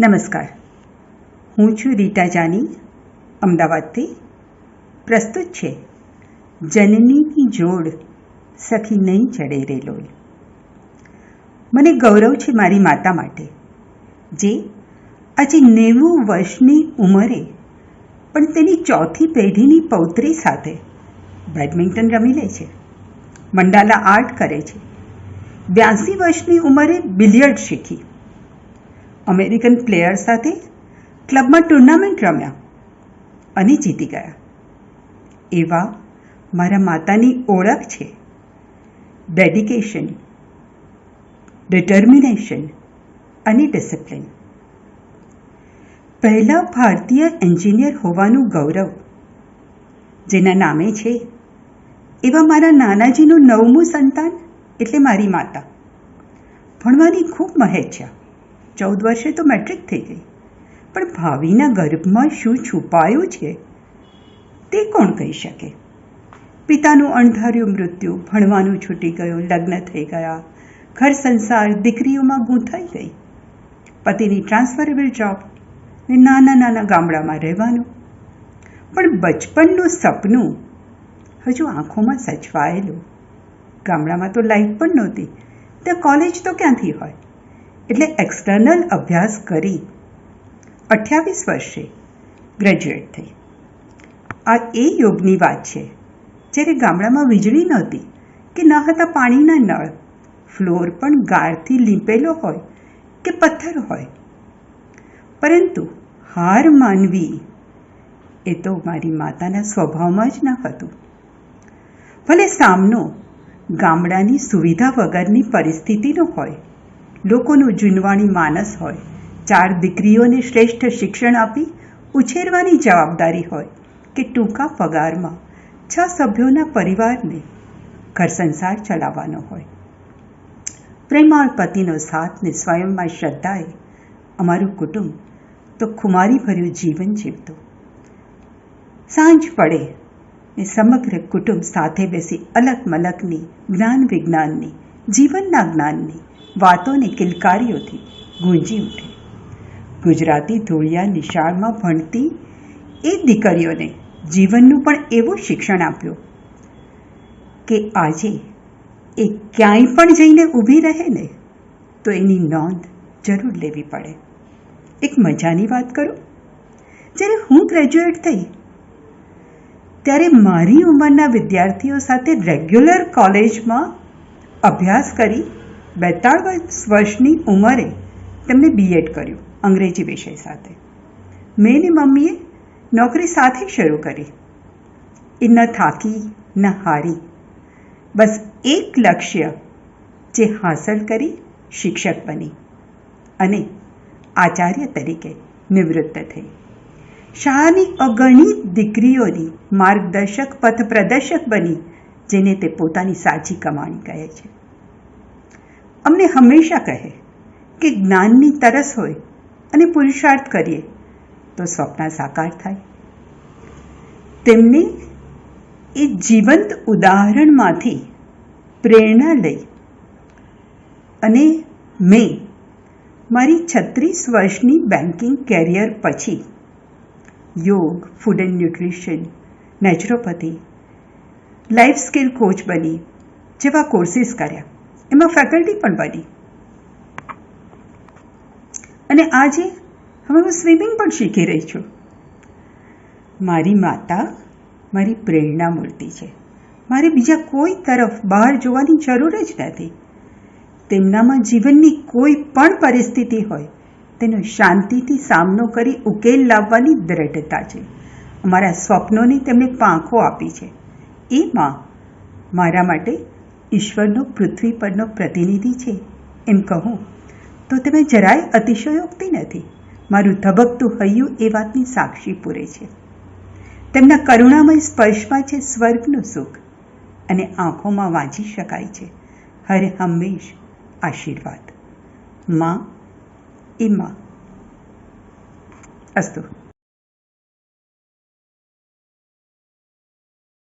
નમસ્કાર. હું છું રીટા જાની, અમદાવાદથી. પ્રસ્તુત છે, જનનીની જોડ સખી નહીં ચડે રે મને ગૌરવ છે મારી માતા માટે, જે આજે નેવું વર્ષની ઉંમરે પણ તેની ચોથી પેઢીની પૌત્રી સાથે બેડમિન્ટન રમી લે છે, મંડાલા આર્ટ કરે છે. બ્યાસી વર્ષની ઉંમરે બિલિયર્ડ શીખી. અમેરિકન પ્લેયર સાથે ક્લબમાં ટુર્નામેન્ટ રમ્યા અને જીતી ગયા. એવા મારા માતાની ઓળખ છે. ડેડિકેશન ડિટર્મિનેશન અને ડિસિપ્લિન પહેલા ભારતીય એન્જિનિયર હોવાનું ગૌરવ, જેના નામે છે. એવા મારા નાનાજીનું નવમું સંતાન, એટલે મારી માતા. ભણવાની ખૂબ મહેચ્છા ચૌદ વર્ષે તો મેટ્રિક થઈ ગઈ. પણ ભાવિના ગર્ભમાં શું છુપાયું છે તે કોણ કહી શકે? પિતાનું અણધાર્યું મૃત્યુ, ભણવાનું છૂટી ગયું, લગ્ન થઈ ગયા, ઘર સંસાર, દીકરીઓમાં ગૂંથાઈ ગઈ. પતિની ટ્રાન્સફરેબલ જોબ ને નાના નાના ગામડામાં રહેવાનું. પણ બચપનનું સપનું હજુ આંખોમાં સચવાયેલું ગામડામાં તો લાઈટ પણ નહોતી. ત્યાં કોલેજ તો ક્યાંથી હોય? એટલે એક્સટર્નલ અભ્યાસ કરી અઠ્યાવીસ વર્ષે ગ્રેજ્યુએટ થઈ. આ એ યોગની વાત છે, જ્યારે ગામડામાં વીજળી નહોતી કે ન હતા પાણીના નળ, ફ્લોર પણ ગાળથી લીંપેલો હોય કે પથ્થર હોય. પરંતુ હાર માનવી એ તો મારી માતાના સ્વભાવમાં જ ન હતું. ભલે સામનો ગામડાની સુવિધા વગરની પરિસ્થિતિનો હોય લોકોનું જૂનવાણી માનસ હોય. ચાર દીકરીઓને શ્રેષ્ઠ શિક્ષણ આપી ઉછેરવાની જવાબદારી હોય કે ટૂંકા પગારમાં છ સભ્યોના પરિવારને ઘર સંસાર ચલાવવાનો હોય. પ્રેમાળ પતિનો સાથ ને સ્વયંમાં શ્રદ્ધાએ અમારું કુટુંબ તો ખુમારીભર્યું જીવન જીવતું. સાંજ પડે ને સમગ્ર કુટુંબ સાથે બેસી અલગ મલકની જ્ઞાન વિજ્ઞાનની જીવનના જ્ઞાનની વાતોને કિલકારીઓથી ગુંજી ઉઠે. ગુજરાતી ધૂળિયા નિશાળમાં ભણતી એ દીકરીઓને જીવનનું પણ એવું શિક્ષણ આપ્યું કે આજે એ ક્યાંય પણ જઈને ઊભી રહે ને, તો એની નોંધ જરૂર લેવી પડે. એક મજાની વાત કરું? જ્યારે હું ગ્રેજ્યુએટ થઈ, ત્યારે મારી ઉંમરના વિદ્યાર્થીઓ સાથે રેગ્યુલર કોલેજમાં અભ્યાસ કરી બેતાળીસ વર્ષની ઉંમરે તેમણે બીએડ કર્યું અંગ્રેજી વિષય સાથે. મેં ને મમ્મીએ નોકરી સાથે શરૂ કરી. એ ન થાકી, ન હારી. બસ એક લક્ષ્ય જે હાંસલ કરી શિક્ષક બની અને આચાર્ય તરીકે નિવૃત્ત થઈ. શાળાની અગણિત દીકરીઓની માર્ગદર્શક પથ પ્રદર્શક બની, જેને તે પોતાની સાચી કમાણી કહે છે. અમને હંમેશા કહે કે જ્ઞાનની તરસ હોય અને પુરુષાર્થ કરીએ, તો સ્વપ્ન સાકાર થાય. તેમને એ જીવંત ઉદાહરણમાંથી પ્રેરણા લઈ અને મેં મારી છત્રીસ વર્ષની બેન્કિંગ કેરિયર પછી યોગ food and nutrition naturopathy life skill coach બની, જેવા કોર્સિસ કર્યા. એમાં ફેકલ્ટી પણ બની અને આજે હવે હું સ્વિમિંગ પણ શીખી રહી છું. મારી માતા મારી પ્રેરણા મૂર્તિ છે. મારે બીજા કોઈ તરફ બહાર જોવાની જરૂર જ નથી. તેમનામાં જીવનની કોઈ પણ પરિસ્થિતિ હોય, તેનો શાંતિથી સામનો કરી ઉકેલ લાવવાની દ્રઢતા છે. અમારા સ્વપ્નોને તેમણે પાંખો આપી છે. એ માં મારા માટે ઈશ્વરનો પૃથ્વી પરનો પ્રતિનિધિ છે. એમ કહું, તો તમે જરાય અતિશયોક્તિ નથી. મારું ધબકતું હૈયું એ વાતની સાક્ષી પૂરે છે. તેમના કરુણામય સ્પર્શમાં છે સ્વર્ગનું સુખ અને આંખોમાં વાંચી શકાય છે. હરે હંમેશ આશીર્વાદ. માં, એ માં. અસ્તુ.